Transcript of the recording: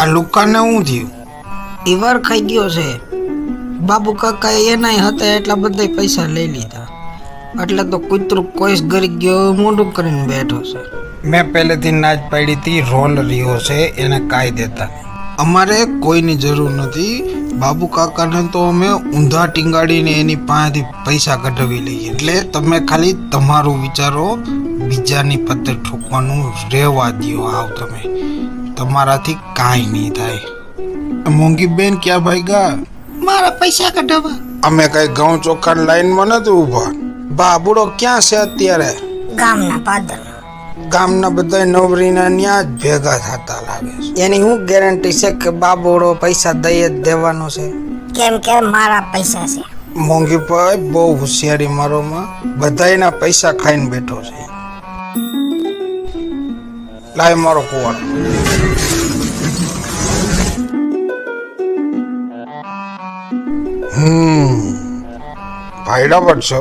આ લુકાને શું થયું? ઈવર ખાઈ ગયો છે. બાબુ કાકા એનાય હતા એટલા બધા પૈસા લઈ લીધા. એટલે તો કૂતરું કોઈ ગરી ગયો મોઢું કરીને બેઠો છે. મેં પહેલેથી ના જ પાડી હતી રોલ રહ્યો છે એને કાંઈ દેતા અમારે કોઈની જરૂર નથી. બાબુ કાકાને તો અમે ઊંધા ટીંગાડીને એની પાસેથી પૈસા કઢાવી લઈએ. એટલે તમે ખાલી તમારું વિચારો બીજાની પત્તે ઠોકવાનું રહેવા દ્યો આવ તમે. તમારાથી કાંઈ નહીં થાય. મોંઘી બેન ક્યાં ભાઈગા? મારા પૈસા કઢાવવા. અમે કઈ ઘઉં ચોખા લાઈનમાં નથી ઊભા. બાબુડો ક્યાં છે અત્યારે? ગામના પાદર. ગામના બધા નવરીના ન્યા જ ભેગા થતા લાગે છે. એની શું ગેરંટી છે કે બાબુડો પૈસા દઈ જ દેવાનો છે? કેમ કે મારા પૈસા છે. મોંઘી ભાઈ બહુ હોશિયારી મારોમાં. બધાયના પૈસા ખાઈને બેઠો છે. લાય મારો કુવાડો હમ ભાઈડા પડશો